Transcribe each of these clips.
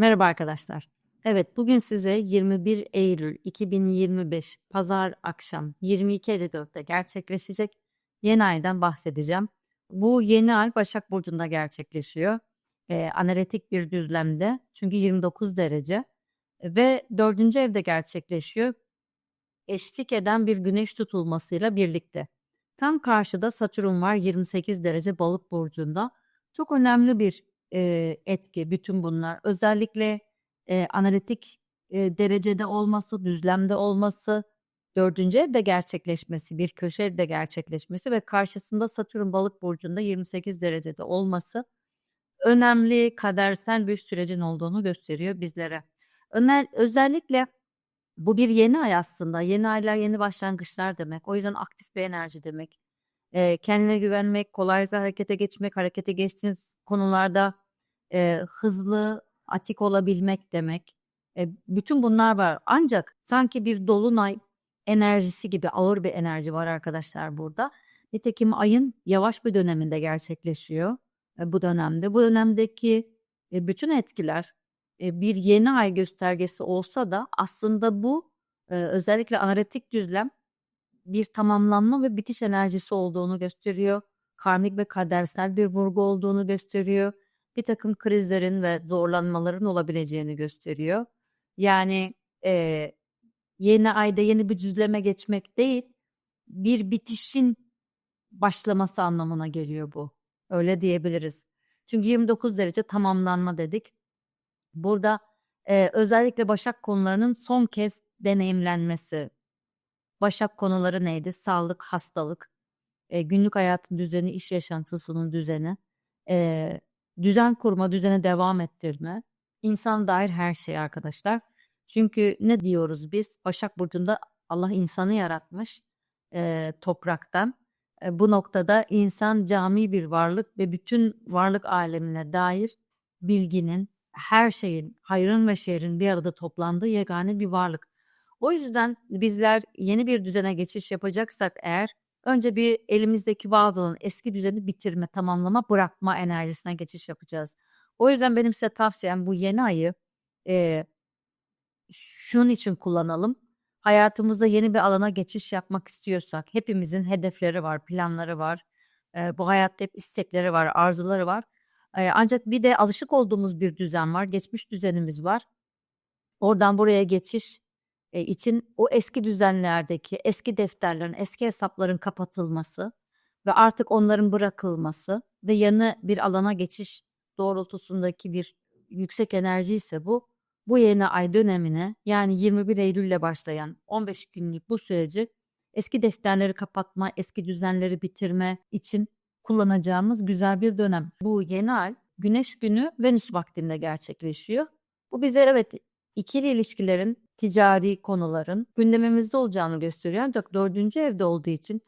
Merhaba arkadaşlar. Evet, bugün size 21 Eylül 2025 Pazar akşam 22.54'te gerçekleşecek yeni aydan bahsedeceğim. Bu yeni ay Başak Burcu'nda gerçekleşiyor. Ee, analitik bir düzlemde çünkü 29 derece ve 4. evde gerçekleşiyor. Eşlik eden bir güneş tutulmasıyla birlikte. Tam karşıda Satürn var 28 derece balık burcunda. Çok önemli bir e, etki bütün bunlar. Özellikle e, analitik e, derecede olması, düzlemde olması, dördüncü evde gerçekleşmesi, bir köşe evde gerçekleşmesi ve karşısında Satürn balık burcunda 28 derecede olması önemli kadersel bir sürecin olduğunu gösteriyor bizlere. Öner, özellikle bu bir yeni ay aslında. Yeni aylar yeni başlangıçlar demek. O yüzden aktif bir enerji demek. E, kendine güvenmek, kolaylıkla harekete geçmek, harekete geçtiğiniz konularda e, hızlı, atik olabilmek demek. E, bütün bunlar var. Ancak sanki bir dolunay enerjisi gibi ağır bir enerji var arkadaşlar burada. Nitekim ayın yavaş bir döneminde gerçekleşiyor e, bu dönemde. Bu dönemdeki e, bütün etkiler e, bir yeni ay göstergesi olsa da aslında bu e, özellikle analitik düzlem bir tamamlanma ve bitiş enerjisi olduğunu gösteriyor. Karmik ve kadersel bir vurgu olduğunu gösteriyor. Bir takım krizlerin ve zorlanmaların olabileceğini gösteriyor. Yani e, yeni ayda yeni bir düzleme geçmek değil, bir bitişin başlaması anlamına geliyor bu. Öyle diyebiliriz. Çünkü 29 derece tamamlanma dedik. Burada e, özellikle Başak konularının son kez deneyimlenmesi. Başak konuları neydi? Sağlık, hastalık, e, günlük hayatın düzeni, iş yaşantısının düzeni, e, düzen kurma, düzene devam ettirme, insan dair her şey arkadaşlar. Çünkü ne diyoruz biz? Başak Burcu'nda Allah insanı yaratmış e, topraktan. E, bu noktada insan cami bir varlık ve bütün varlık alemine dair bilginin, her şeyin, hayrın ve şerrin bir arada toplandığı yegane bir varlık. O yüzden bizler yeni bir düzene geçiş yapacaksak eğer önce bir elimizdeki olan eski düzeni bitirme, tamamlama, bırakma enerjisine geçiş yapacağız. O yüzden benim size tavsiyem bu yeni ayı e, şunun için kullanalım. Hayatımızda yeni bir alana geçiş yapmak istiyorsak hepimizin hedefleri var, planları var. E, bu hayatta hep istekleri var, arzuları var. E, ancak bir de alışık olduğumuz bir düzen var, geçmiş düzenimiz var. Oradan buraya geçiş için o eski düzenlerdeki eski defterlerin, eski hesapların kapatılması ve artık onların bırakılması ve yanı bir alana geçiş doğrultusundaki bir yüksek enerji ise bu. Bu yeni ay dönemine yani 21 Eylül ile başlayan 15 günlük bu süreci eski defterleri kapatma, eski düzenleri bitirme için kullanacağımız güzel bir dönem. Bu yeni ay Güneş günü Venüs vaktinde gerçekleşiyor. Bu bize evet ikili ilişkilerin, ticari konuların gündemimizde olacağını gösteriyor. Ancak dördüncü evde olduğu için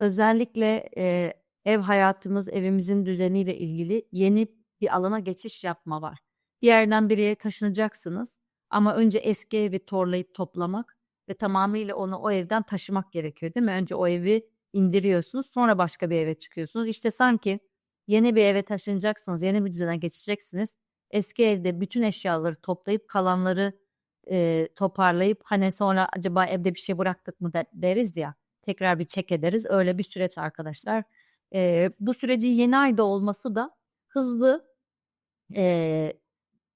özellikle e, ev hayatımız, evimizin düzeniyle ilgili yeni bir alana geçiş yapma var. Bir yerden bir yere taşınacaksınız ama önce eski evi torlayıp toplamak ve tamamıyla onu o evden taşımak gerekiyor değil mi? Önce o evi indiriyorsunuz sonra başka bir eve çıkıyorsunuz. İşte sanki yeni bir eve taşınacaksınız, yeni bir düzene geçeceksiniz eski evde bütün eşyaları toplayıp kalanları e, toparlayıp hani sonra acaba evde bir şey bıraktık mı de, deriz ya tekrar bir çek ederiz öyle bir süreç arkadaşlar. E, bu süreci yeni ayda olması da hızlı e,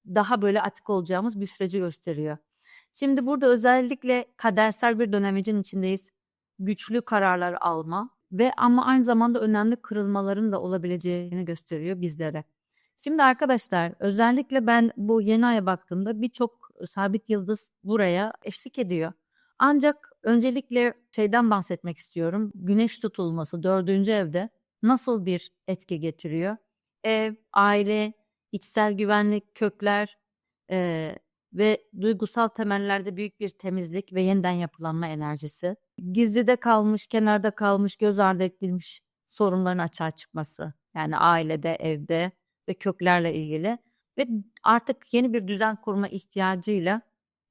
daha böyle atik olacağımız bir süreci gösteriyor. Şimdi burada özellikle kadersel bir dönemicin içindeyiz. Güçlü kararlar alma ve ama aynı zamanda önemli kırılmaların da olabileceğini gösteriyor bizlere. Şimdi arkadaşlar özellikle ben bu yeni aya baktığımda birçok sabit yıldız buraya eşlik ediyor. Ancak öncelikle şeyden bahsetmek istiyorum. Güneş tutulması dördüncü evde nasıl bir etki getiriyor? Ev, aile, içsel güvenlik, kökler e, ve duygusal temellerde büyük bir temizlik ve yeniden yapılanma enerjisi. Gizlide kalmış, kenarda kalmış, göz ardı edilmiş sorunların açığa çıkması. Yani ailede, evde, ve köklerle ilgili ve artık yeni bir düzen kurma ihtiyacıyla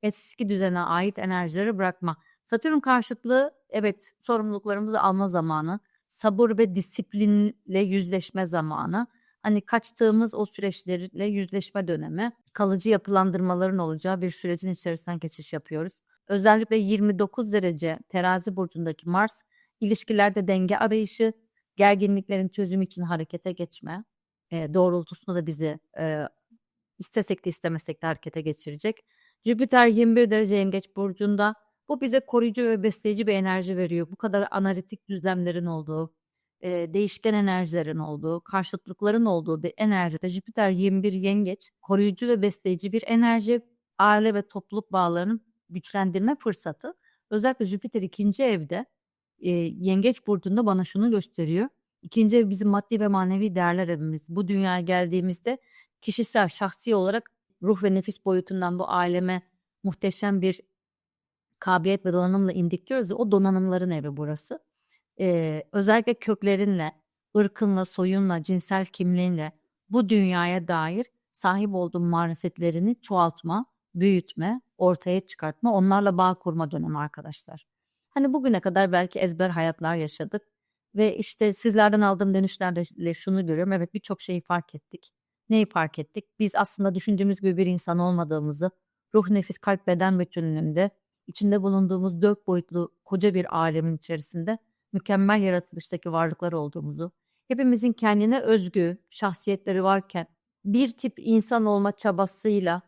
eski düzene ait enerjileri bırakma. Satürn karşıtlığı evet sorumluluklarımızı alma zamanı, sabır ve disiplinle yüzleşme zamanı. Hani kaçtığımız o süreçlerle yüzleşme dönemi. kalıcı yapılandırmaların olacağı bir sürecin içerisinden geçiş yapıyoruz. Özellikle 29 derece terazi burcundaki Mars ilişkilerde denge arayışı, gerginliklerin çözümü için harekete geçme e, doğrultusunda da bizi e, istesek de istemesek de harekete geçirecek. Jüpiter 21 derece yengeç burcunda bu bize koruyucu ve besleyici bir enerji veriyor. Bu kadar analitik düzlemlerin olduğu, e, değişken enerjilerin olduğu, karşıtlıkların olduğu bir enerjide Jüpiter 21 yengeç koruyucu ve besleyici bir enerji, aile ve topluluk bağlarının güçlendirme fırsatı. Özellikle Jüpiter ikinci evde e, yengeç burcunda bana şunu gösteriyor. İkinci ev bizim maddi ve manevi değerler evimiz. Bu dünyaya geldiğimizde kişisel, şahsi olarak ruh ve nefis boyutundan bu aleme muhteşem bir kabiliyet ve donanımla indik diyoruz ya, o donanımların evi burası. Ee, özellikle köklerinle, ırkınla, soyunla, cinsel kimliğinle bu dünyaya dair sahip olduğun marifetlerini çoğaltma, büyütme, ortaya çıkartma, onlarla bağ kurma dönemi arkadaşlar. Hani bugüne kadar belki ezber hayatlar yaşadık ve işte sizlerden aldığım dönüşlerle şunu görüyorum. Evet birçok şeyi fark ettik. Neyi fark ettik? Biz aslında düşündüğümüz gibi bir insan olmadığımızı, ruh, nefis, kalp, beden bütünlüğünde içinde bulunduğumuz dört boyutlu koca bir alemin içerisinde mükemmel yaratılıştaki varlıklar olduğumuzu, hepimizin kendine özgü şahsiyetleri varken bir tip insan olma çabasıyla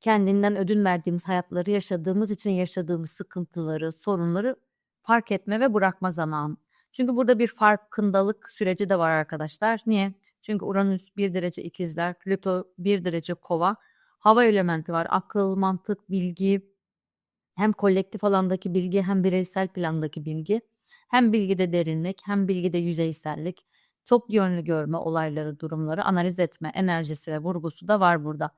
kendinden ödün verdiğimiz hayatları yaşadığımız için yaşadığımız sıkıntıları, sorunları fark etme ve bırakma zamanı. Çünkü burada bir farkındalık süreci de var arkadaşlar. Niye? Çünkü Uranüs 1 derece ikizler, Plüto 1 derece kova. Hava elementi var. Akıl, mantık, bilgi, hem kolektif alandaki bilgi hem bireysel plandaki bilgi. Hem bilgide derinlik hem bilgide yüzeysellik. Çok yönlü görme olayları, durumları analiz etme enerjisi ve vurgusu da var burada.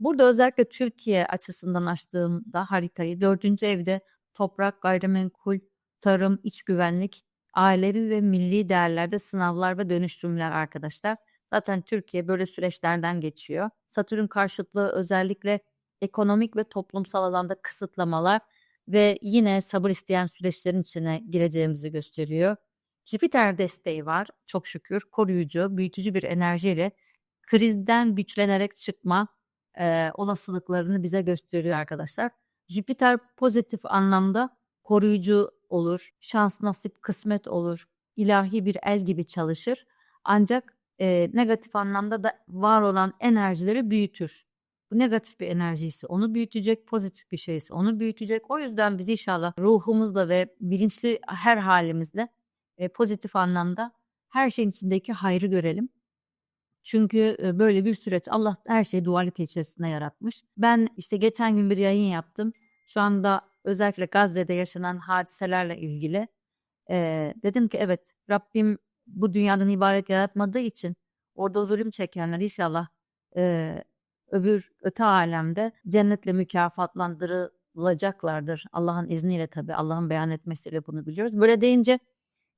Burada özellikle Türkiye açısından açtığımda haritayı dördüncü evde toprak, gayrimenkul, tarım, iç güvenlik, ailevi ve milli değerlerde sınavlar ve dönüşümler arkadaşlar. Zaten Türkiye böyle süreçlerden geçiyor. Satürn karşıtlığı özellikle ekonomik ve toplumsal alanda kısıtlamalar ve yine sabır isteyen süreçlerin içine gireceğimizi gösteriyor. Jüpiter desteği var çok şükür koruyucu, büyütücü bir enerjiyle krizden güçlenerek çıkma e, olasılıklarını bize gösteriyor arkadaşlar. Jüpiter pozitif anlamda koruyucu olur, şans, nasip, kısmet olur, ilahi bir el gibi çalışır. Ancak e, negatif anlamda da var olan enerjileri büyütür. Bu negatif bir enerjiyse onu büyütecek, pozitif bir şeyse onu büyütecek. O yüzden biz inşallah ruhumuzla ve bilinçli her halimizle e, pozitif anlamda her şeyin içindeki hayrı görelim. Çünkü böyle bir süreç Allah her şeyi dualite içerisinde yaratmış. Ben işte geçen gün bir yayın yaptım. Şu anda özellikle Gazze'de yaşanan hadiselerle ilgili e, dedim ki evet Rabbim bu dünyadan ibaret yaratmadığı için orada zulüm çekenler inşallah e, öbür öte alemde cennetle mükafatlandırılacaklardır. Allah'ın izniyle tabi Allah'ın beyan etmesiyle bunu biliyoruz. Böyle deyince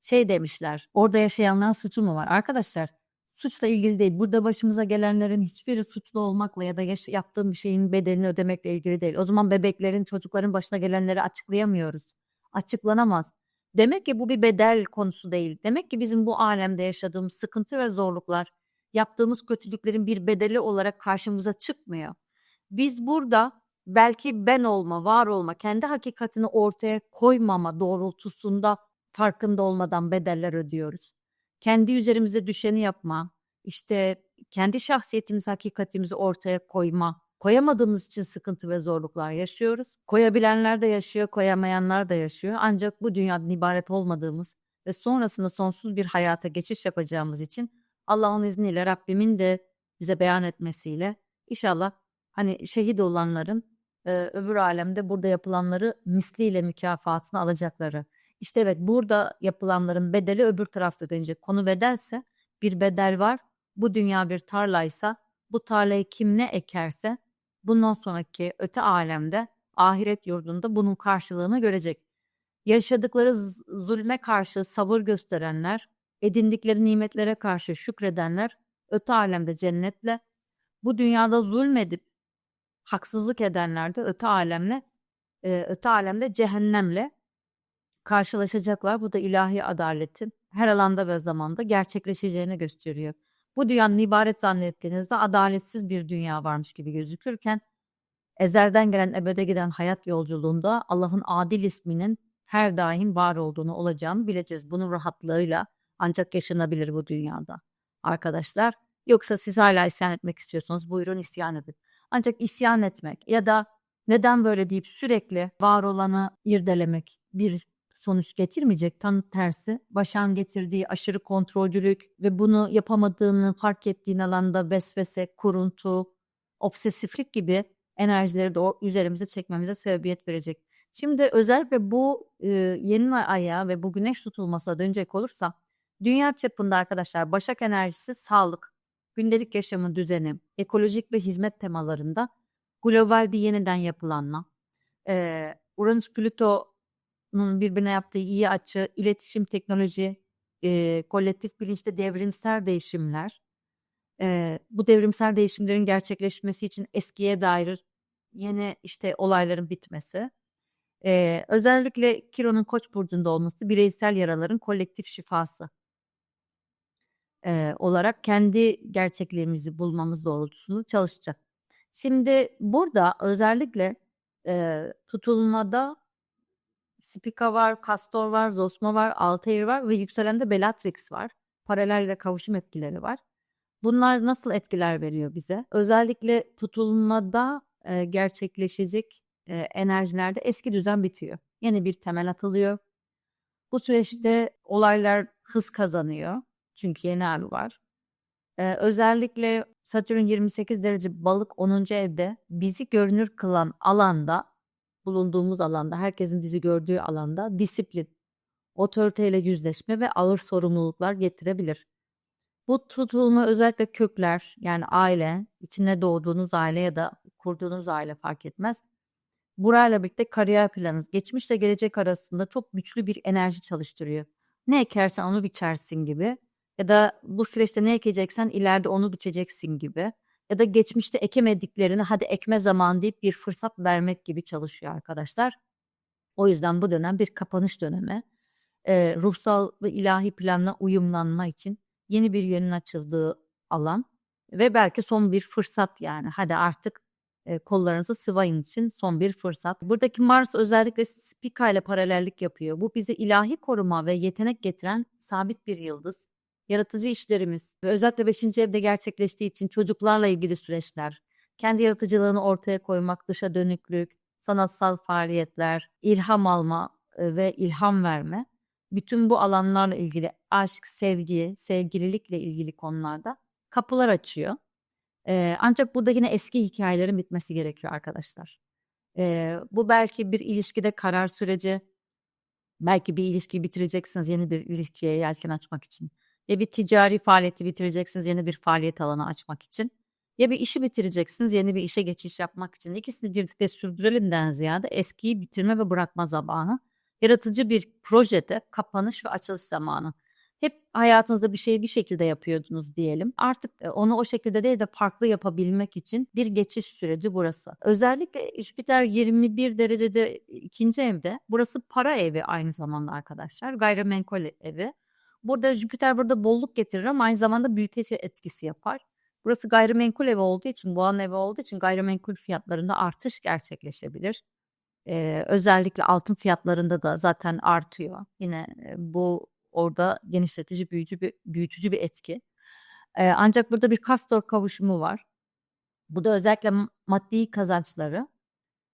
şey demişler orada yaşayanların suçu mu var? Arkadaşlar suçla ilgili değil. Burada başımıza gelenlerin hiçbiri suçlu olmakla ya da yaş- yaptığım bir şeyin bedelini ödemekle ilgili değil. O zaman bebeklerin, çocukların başına gelenleri açıklayamıyoruz. Açıklanamaz. Demek ki bu bir bedel konusu değil. Demek ki bizim bu alemde yaşadığımız sıkıntı ve zorluklar yaptığımız kötülüklerin bir bedeli olarak karşımıza çıkmıyor. Biz burada belki ben olma, var olma, kendi hakikatini ortaya koymama doğrultusunda farkında olmadan bedeller ödüyoruz. Kendi üzerimize düşeni yapma, işte kendi şahsiyetimiz, hakikatimizi ortaya koyma, koyamadığımız için sıkıntı ve zorluklar yaşıyoruz. Koyabilenler de yaşıyor, koyamayanlar da yaşıyor. Ancak bu dünyadan ibaret olmadığımız ve sonrasında sonsuz bir hayata geçiş yapacağımız için Allah'ın izniyle Rabbimin de bize beyan etmesiyle inşallah hani şehit olanların e, öbür alemde burada yapılanları misliyle mükafatını alacakları. İşte evet burada yapılanların bedeli öbür tarafta ödenecek. Konu bedelse bir bedel var. Bu dünya bir tarlaysa bu tarlayı kim ne ekerse bundan sonraki öte alemde ahiret yurdunda bunun karşılığını görecek. Yaşadıkları zulme karşı sabır gösterenler, edindikleri nimetlere karşı şükredenler öte alemde cennetle, bu dünyada zulmedip haksızlık edenler de öte alemle, e, öte alemde cehennemle karşılaşacaklar. Bu da ilahi adaletin her alanda ve zamanda gerçekleşeceğini gösteriyor. Bu dünyanın ibaret zannettiğinizde adaletsiz bir dünya varmış gibi gözükürken ezelden gelen ebede giden hayat yolculuğunda Allah'ın adil isminin her daim var olduğunu olacağını bileceğiz. Bunun rahatlığıyla ancak yaşanabilir bu dünyada arkadaşlar. Yoksa siz hala isyan etmek istiyorsanız buyurun isyan edin. Ancak isyan etmek ya da neden böyle deyip sürekli var olanı irdelemek bir sonuç getirmeyecek. Tam tersi başan getirdiği aşırı kontrolcülük ve bunu yapamadığını fark ettiğin alanda vesvese, kuruntu, obsesiflik gibi enerjileri de o üzerimize çekmemize sebebiyet verecek. Şimdi özellikle bu e, yeni aya ve bu güneş tutulmasına dönecek olursam dünya çapında arkadaşlar başak enerjisi sağlık, gündelik yaşamın düzeni, ekolojik ve hizmet temalarında global bir yeniden yapılanma, e, Uranüs Plüto'nun birbirine yaptığı iyi açı, iletişim teknoloji, e, kolektif bilinçte devrimsel değişimler, e, bu devrimsel değişimlerin gerçekleşmesi için eskiye dair yeni işte olayların bitmesi, e, özellikle Kiron'un Koç burcunda olması bireysel yaraların kolektif şifası e, olarak kendi gerçekliğimizi bulmamız doğrultusunda çalışacak. Şimdi burada özellikle e, tutulmada Spica var, Castor var, Zosma var, Altair var ve yükselende Bellatrix var. Paralel kavuşum etkileri var. Bunlar nasıl etkiler veriyor bize? Özellikle tutulmada e, gerçekleşecek e, enerjilerde eski düzen bitiyor. Yeni bir temel atılıyor. Bu süreçte olaylar hız kazanıyor. Çünkü yeni ay var. Ee, özellikle Satürn 28 derece balık 10. evde bizi görünür kılan alanda bulunduğumuz alanda herkesin bizi gördüğü alanda disiplin, otoriteyle yüzleşme ve ağır sorumluluklar getirebilir. Bu tutulma özellikle kökler yani aile, içinde doğduğunuz aile ya da kurduğunuz aile fark etmez. Burayla birlikte kariyer planınız, geçmişle gelecek arasında çok güçlü bir enerji çalıştırıyor. Ne ekersen onu biçersin gibi ya da bu süreçte ne ekeceksen ileride onu biçeceksin gibi ya da geçmişte ekemediklerini hadi ekme zaman deyip bir fırsat vermek gibi çalışıyor arkadaşlar. O yüzden bu dönem bir kapanış dönemi. Ee, ruhsal ve ilahi planla uyumlanma için yeni bir yönün açıldığı alan ve belki son bir fırsat yani hadi artık e, kollarınızı sıvayın için son bir fırsat. Buradaki Mars özellikle Spica ile paralellik yapıyor. Bu bize ilahi koruma ve yetenek getiren sabit bir yıldız yaratıcı işlerimiz ve özellikle 5. evde gerçekleştiği için çocuklarla ilgili süreçler, kendi yaratıcılığını ortaya koymak, dışa dönüklük, sanatsal faaliyetler, ilham alma e, ve ilham verme. Bütün bu alanlarla ilgili aşk, sevgi, sevgililikle ilgili konularda kapılar açıyor. Ee, ancak burada yine eski hikayelerin bitmesi gerekiyor arkadaşlar. Ee, bu belki bir ilişkide karar süreci, belki bir ilişkiyi bitireceksiniz yeni bir ilişkiye yelken açmak için. Ya bir ticari faaliyeti bitireceksiniz yeni bir faaliyet alanı açmak için. Ya bir işi bitireceksiniz yeni bir işe geçiş yapmak için. İkisini birlikte sürdürelimden ziyade eskiyi bitirme ve bırakma zamanı. Yaratıcı bir projede kapanış ve açılış zamanı. Hep hayatınızda bir şeyi bir şekilde yapıyordunuz diyelim. Artık e, onu o şekilde değil de farklı yapabilmek için bir geçiş süreci burası. Özellikle Jüpiter 21 derecede ikinci evde. Burası para evi aynı zamanda arkadaşlar. Gayrimenkul evi. Burada Jüpiter burada bolluk getirir ama aynı zamanda büyüteç etkisi yapar. Burası gayrimenkul evi olduğu için, boğanın evi olduğu için gayrimenkul fiyatlarında artış gerçekleşebilir. Ee, özellikle altın fiyatlarında da zaten artıyor. Yine e, bu orada genişletici, büyücü bir, büyütücü bir etki. Ee, ancak burada bir kastor kavuşumu var. Bu da özellikle maddi kazançları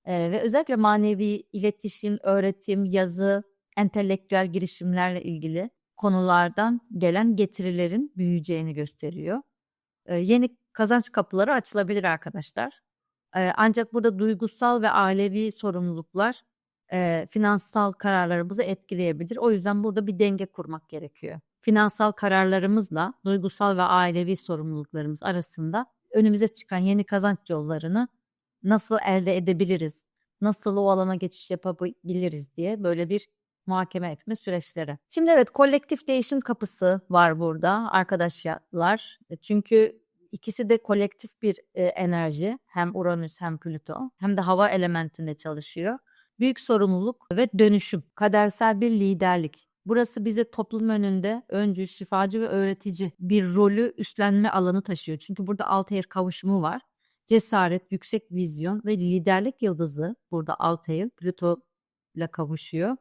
e, ve özellikle manevi iletişim, öğretim, yazı, entelektüel girişimlerle ilgili konulardan gelen getirilerin büyüyeceğini gösteriyor. Ee, yeni kazanç kapıları açılabilir arkadaşlar. Ee, ancak burada duygusal ve ailevi sorumluluklar e, finansal kararlarımızı etkileyebilir. O yüzden burada bir denge kurmak gerekiyor. Finansal kararlarımızla duygusal ve ailevi sorumluluklarımız arasında önümüze çıkan yeni kazanç yollarını nasıl elde edebiliriz? Nasıl o alana geçiş yapabiliriz diye böyle bir muhakeme etme süreçleri. Şimdi evet kolektif değişim kapısı var burada arkadaşlar. E, çünkü ikisi de kolektif bir e, enerji. Hem Uranüs hem Plüto hem de hava elementinde çalışıyor. Büyük sorumluluk ve dönüşüm, kadersel bir liderlik Burası bize toplum önünde öncü, şifacı ve öğretici bir rolü üstlenme alanı taşıyor. Çünkü burada Altair kavuşumu var. Cesaret, yüksek vizyon ve liderlik yıldızı burada Altair, Plüto ile kavuşuyor.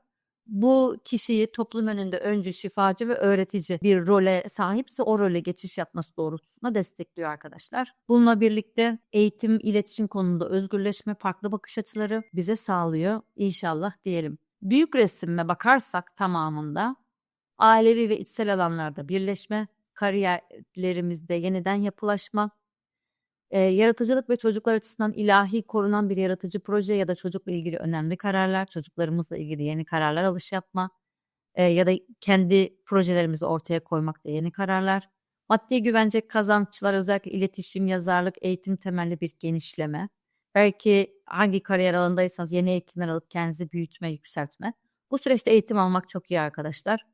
Bu kişiyi toplum önünde öncü, şifacı ve öğretici bir role sahipse o role geçiş yapması doğrultusunda destekliyor arkadaşlar. Bununla birlikte eğitim, iletişim konusunda özgürleşme, farklı bakış açıları bize sağlıyor inşallah diyelim. Büyük resime bakarsak tamamında ailevi ve içsel alanlarda birleşme, kariyerlerimizde yeniden yapılaşma, e, yaratıcılık ve çocuklar açısından ilahi korunan bir yaratıcı proje ya da çocukla ilgili önemli kararlar, çocuklarımızla ilgili yeni kararlar alış yapma e, ya da kendi projelerimizi ortaya koymakta yeni kararlar. Maddi güvence kazançlar özellikle iletişim, yazarlık, eğitim temelli bir genişleme. Belki hangi kariyer alanındaysanız yeni eğitimler alıp kendinizi büyütme, yükseltme. Bu süreçte eğitim almak çok iyi arkadaşlar.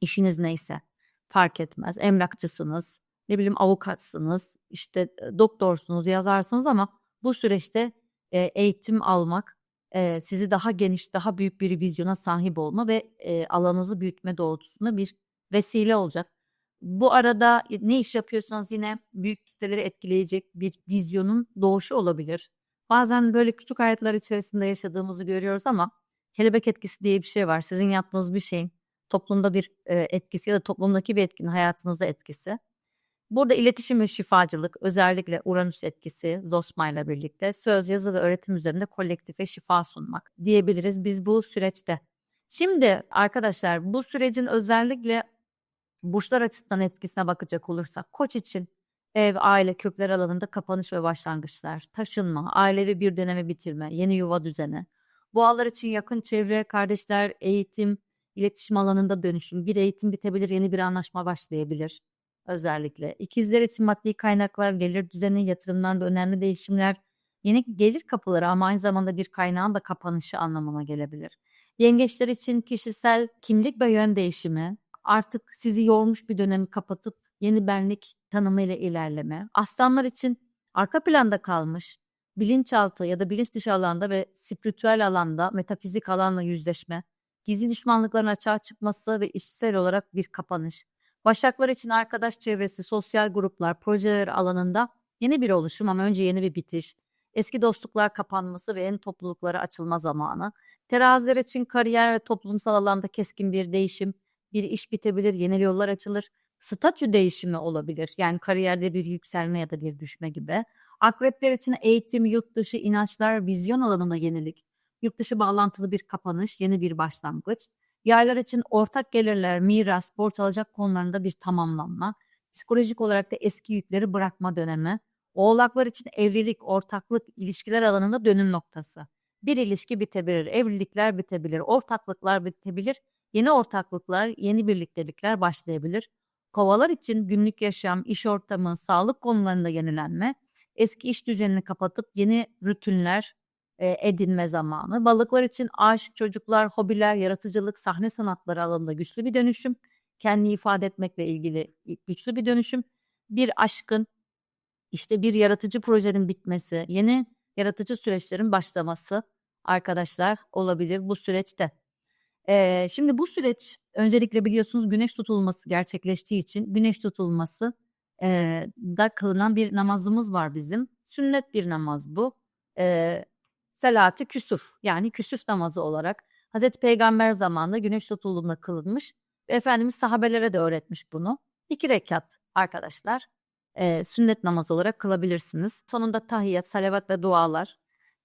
İşiniz neyse fark etmez. Emlakçısınız, ne bileyim avukatsınız, işte doktorsunuz, yazarsınız ama bu süreçte e, eğitim almak e, sizi daha geniş, daha büyük bir vizyona sahip olma ve e, alanınızı büyütme doğrultusunda bir vesile olacak. Bu arada ne iş yapıyorsanız yine büyük kitleleri etkileyecek bir vizyonun doğuşu olabilir. Bazen böyle küçük hayatlar içerisinde yaşadığımızı görüyoruz ama kelebek etkisi diye bir şey var. Sizin yaptığınız bir şeyin toplumda bir e, etkisi ya da toplumdaki bir etkinin hayatınıza etkisi. Burada iletişim ve şifacılık özellikle Uranüs etkisi Zosma ile birlikte söz, yazı ve öğretim üzerinde kolektife şifa sunmak diyebiliriz biz bu süreçte. Şimdi arkadaşlar bu sürecin özellikle burçlar açısından etkisine bakacak olursak koç için ev, aile, kökler alanında kapanış ve başlangıçlar, taşınma, ailevi bir dönemi bitirme, yeni yuva düzeni. Boğalar için yakın çevre, kardeşler, eğitim, iletişim alanında dönüşüm. Bir eğitim bitebilir, yeni bir anlaşma başlayabilir özellikle. İkizler için maddi kaynaklar, gelir düzeni, yatırımlarda önemli değişimler, yeni gelir kapıları ama aynı zamanda bir kaynağın da kapanışı anlamına gelebilir. Yengeçler için kişisel kimlik ve yön değişimi, artık sizi yormuş bir dönemi kapatıp yeni benlik tanımıyla ilerleme. Aslanlar için arka planda kalmış, bilinçaltı ya da bilinç dışı alanda ve spiritüel alanda, metafizik alanla yüzleşme, gizli düşmanlıkların açığa çıkması ve işsel olarak bir kapanış. Başaklar için arkadaş çevresi, sosyal gruplar, projeler alanında yeni bir oluşum ama önce yeni bir bitiş. Eski dostluklar kapanması ve yeni topluluklara açılma zamanı. Teraziler için kariyer ve toplumsal alanda keskin bir değişim. Bir iş bitebilir, yeni yollar açılır. Statü değişimi olabilir. Yani kariyerde bir yükselme ya da bir düşme gibi. Akrepler için eğitim, yurt dışı, inançlar, vizyon alanında yenilik. Yurt dışı bağlantılı bir kapanış, yeni bir başlangıç. Yaylar için ortak gelirler, miras, borç alacak konularında bir tamamlanma. Psikolojik olarak da eski yükleri bırakma dönemi. Oğlaklar için evlilik, ortaklık, ilişkiler alanında dönüm noktası. Bir ilişki bitebilir, evlilikler bitebilir, ortaklıklar bitebilir, yeni ortaklıklar, yeni birliktelikler başlayabilir. Kovalar için günlük yaşam, iş ortamı, sağlık konularında yenilenme, eski iş düzenini kapatıp yeni rutinler, edinme zamanı. Balıklar için aşk, çocuklar, hobiler, yaratıcılık, sahne sanatları alanında güçlü bir dönüşüm. Kendini ifade etmekle ilgili güçlü bir dönüşüm. Bir aşkın, işte bir yaratıcı projenin bitmesi, yeni yaratıcı süreçlerin başlaması arkadaşlar olabilir bu süreçte. Ee, şimdi bu süreç öncelikle biliyorsunuz güneş tutulması gerçekleştiği için güneş tutulması e, da kılınan bir namazımız var bizim. Sünnet bir namaz bu. E, Salatı küsuf yani küsuf namazı olarak Hazreti Peygamber zamanında güneş tutulduğunda kılınmış ve Efendimiz sahabelere de öğretmiş bunu. İki rekat arkadaşlar e, sünnet namazı olarak kılabilirsiniz. Sonunda tahiyyat, salavat ve dualar.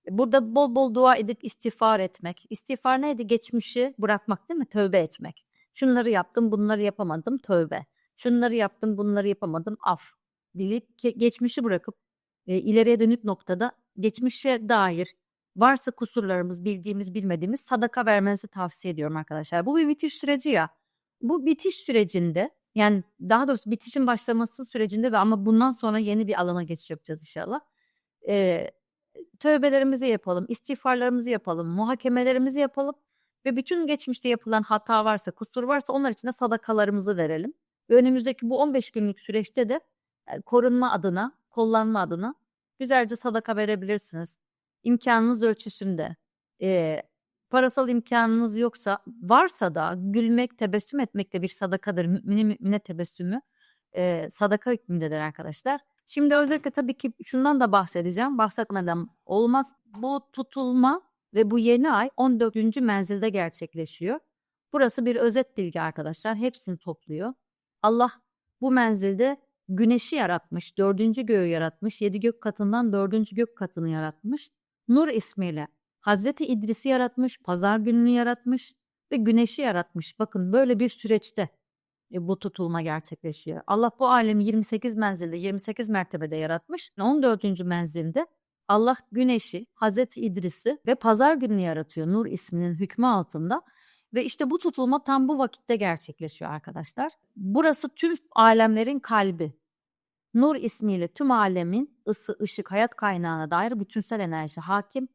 Burada bol bol dua edip istiğfar etmek. İstiğfar neydi? Geçmişi bırakmak değil mi? Tövbe etmek. Şunları yaptım, bunları yapamadım, tövbe. Şunları yaptım, bunları yapamadım, af. Dilip geçmişi bırakıp e, ileriye dönük noktada geçmişe dair varsa kusurlarımız bildiğimiz bilmediğimiz sadaka vermenizi tavsiye ediyorum arkadaşlar. Bu bir bitiş süreci ya. Bu bitiş sürecinde yani daha doğrusu bitişin başlaması sürecinde ve ama bundan sonra yeni bir alana geçiş yapacağız inşallah. Ee, tövbelerimizi yapalım, istiğfarlarımızı yapalım, muhakemelerimizi yapalım ve bütün geçmişte yapılan hata varsa, kusur varsa onlar için de sadakalarımızı verelim. Ve önümüzdeki bu 15 günlük süreçte de korunma adına, kollanma adına güzelce sadaka verebilirsiniz imkanınız ölçüsünde e, Parasal imkanınız yoksa, varsa da gülmek, tebessüm etmek de bir sadakadır. Müminin mümine tebessümü eee, sadaka hükmündedir arkadaşlar. Şimdi özellikle tabii ki şundan da bahsedeceğim. Bahsetmeden olmaz. Bu tutulma ve bu yeni ay 14. menzilde gerçekleşiyor. Burası bir özet bilgi arkadaşlar. Hepsini topluyor. Allah bu menzilde güneşi yaratmış, dördüncü göğü yaratmış, yedi gök katından dördüncü gök katını yaratmış. Nur ismiyle Hazreti İdris'i yaratmış, pazar gününü yaratmış ve güneşi yaratmış. Bakın böyle bir süreçte e, bu tutulma gerçekleşiyor. Allah bu alemi 28 menzilde, 28 mertebede yaratmış. 14. menzilde Allah güneşi, Hazreti İdris'i ve pazar gününü yaratıyor Nur isminin hükmü altında. Ve işte bu tutulma tam bu vakitte gerçekleşiyor arkadaşlar. Burası tüm alemlerin kalbi. Nur ismiyle tüm alemin ısı, ışık, hayat kaynağına dair bütünsel enerji hakim.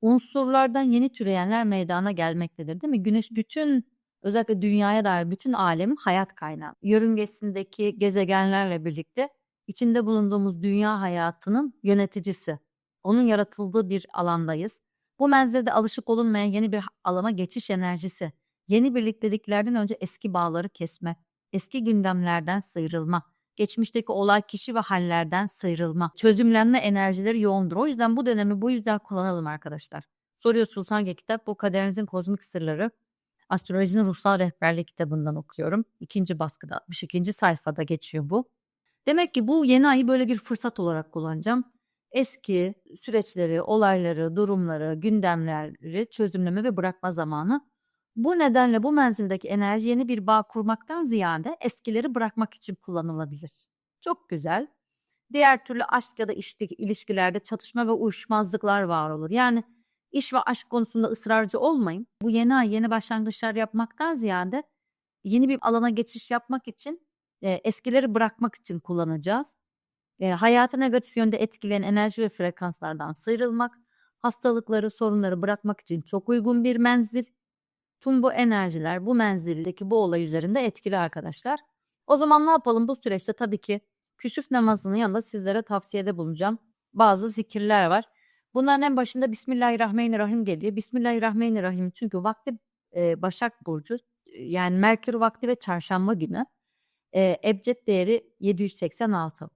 Unsurlardan yeni türeyenler meydana gelmektedir değil mi? Güneş bütün özellikle dünyaya dair bütün alemin hayat kaynağı. Yörüngesindeki gezegenlerle birlikte içinde bulunduğumuz dünya hayatının yöneticisi. Onun yaratıldığı bir alandayız. Bu menzilde alışık olunmayan yeni bir alana geçiş enerjisi. Yeni birlikteliklerden önce eski bağları kesme, eski gündemlerden sıyrılma, geçmişteki olay kişi ve hallerden sıyrılma, çözümlenme enerjileri yoğundur. O yüzden bu dönemi bu yüzden kullanalım arkadaşlar. Soruyorsunuz hangi kitap? Bu Kaderinizin Kozmik Sırları. Astrolojinin Ruhsal Rehberliği kitabından okuyorum. İkinci baskıda 62. sayfada geçiyor bu. Demek ki bu yeni ayı böyle bir fırsat olarak kullanacağım. Eski süreçleri, olayları, durumları, gündemleri çözümleme ve bırakma zamanı. Bu nedenle bu menzildeki enerji yeni bir bağ kurmaktan ziyade eskileri bırakmak için kullanılabilir. Çok güzel. Diğer türlü aşk ya da işte ilişkilerde çatışma ve uyuşmazlıklar var olur. Yani iş ve aşk konusunda ısrarcı olmayın. Bu yeni ay yeni başlangıçlar yapmaktan ziyade yeni bir alana geçiş yapmak için e, eskileri bırakmak için kullanacağız. E, hayatı negatif yönde etkileyen enerji ve frekanslardan sıyrılmak, hastalıkları, sorunları bırakmak için çok uygun bir menzil. Tüm bu enerjiler bu menzildeki bu olay üzerinde etkili arkadaşlar. O zaman ne yapalım bu süreçte tabii ki küsüf namazının yanında sizlere tavsiyede bulunacağım. Bazı zikirler var. Bunların en başında Bismillahirrahmanirrahim geliyor. Bismillahirrahmanirrahim çünkü vakti e, Başak Burcu yani Merkür vakti ve çarşamba günü. E, ebced değeri 786.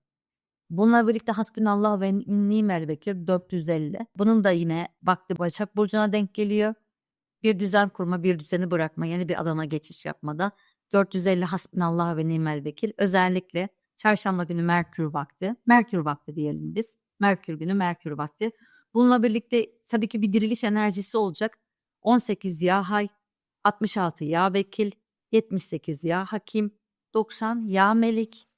Bununla birlikte Hasbunallah ve Nimel Bekir 450. Bunun da yine vakti Başak Burcu'na denk geliyor. Bir düzen kurma, bir düzeni bırakma, yeni bir alana geçiş yapmada 450 Hasbunallah ve Nimel Bekir. Özellikle çarşamba günü Merkür vakti. Merkür vakti diyelim biz. Merkür günü Merkür vakti. Bununla birlikte tabii ki bir diriliş enerjisi olacak. 18 ya hay, 66 ya vekil, 78 ya hakim, 90 ya melik,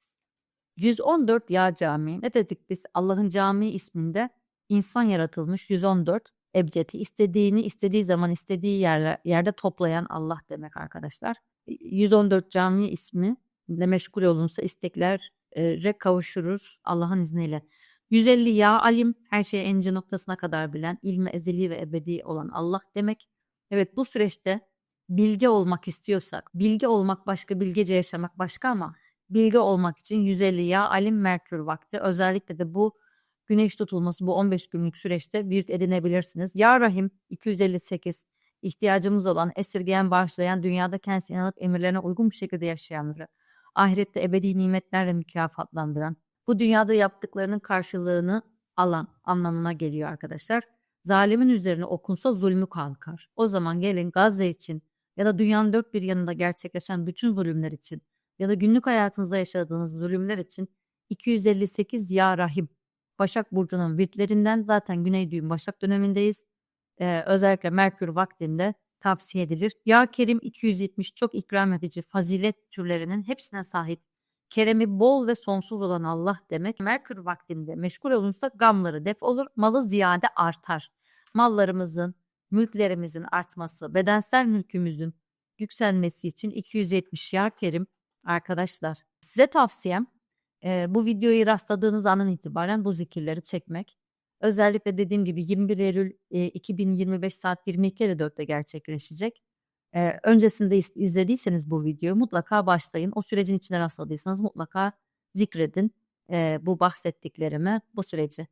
114 ya cami. Ne dedik biz? Allah'ın cami isminde insan yaratılmış 114 ebcedi istediğini istediği zaman istediği yerler, yerde toplayan Allah demek arkadaşlar. 114 cami ismi de meşgul olunsa isteklere kavuşuruz Allah'ın izniyle. 150 ya alim her şeyi ince noktasına kadar bilen ilmi ezeli ve ebedi olan Allah demek. Evet bu süreçte bilge olmak istiyorsak, bilge olmak başka, bilgece yaşamak başka ama bilgi olmak için 150 ya alim merkür vakti özellikle de bu güneş tutulması bu 15 günlük süreçte virt edinebilirsiniz. Ya Rahim 258 ihtiyacımız olan esirgeyen bağışlayan dünyada kendisine inanıp emirlerine uygun bir şekilde yaşayanları ahirette ebedi nimetlerle mükafatlandıran bu dünyada yaptıklarının karşılığını alan anlamına geliyor arkadaşlar. Zalimin üzerine okunsa zulmü kalkar. O zaman gelin Gazze için ya da dünyanın dört bir yanında gerçekleşen bütün zulümler için ya da günlük hayatınızda yaşadığınız zulümler için 258 Ya Rahim Başak Burcu'nun virtlerinden zaten Güney Düğüm Başak dönemindeyiz. Ee, özellikle Merkür vaktinde tavsiye edilir. Ya Kerim 270 çok ikram edici fazilet türlerinin hepsine sahip. Keremi bol ve sonsuz olan Allah demek. Merkür vaktinde meşgul olunsa gamları def olur, malı ziyade artar. Mallarımızın, mülklerimizin artması, bedensel mülkümüzün yükselmesi için 270 Ya Kerim Arkadaşlar size tavsiyem e, bu videoyu rastladığınız anın itibaren bu zikirleri çekmek. Özellikle dediğim gibi 21 Eylül e, 2025 saat 22.54'te gerçekleşecek. E, öncesinde iz, izlediyseniz bu videoyu mutlaka başlayın. O sürecin içine rastladıysanız mutlaka zikredin e, bu bahsettiklerimi, bu süreci.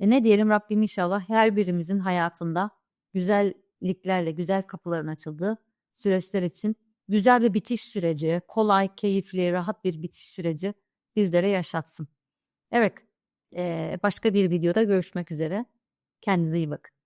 E, ne diyelim Rabbim inşallah her birimizin hayatında güzel güzelliklerle, güzel kapıların açıldığı süreçler için güzel bir bitiş süreci, kolay, keyifli, rahat bir bitiş süreci bizlere yaşatsın. Evet, başka bir videoda görüşmek üzere. Kendinize iyi bakın.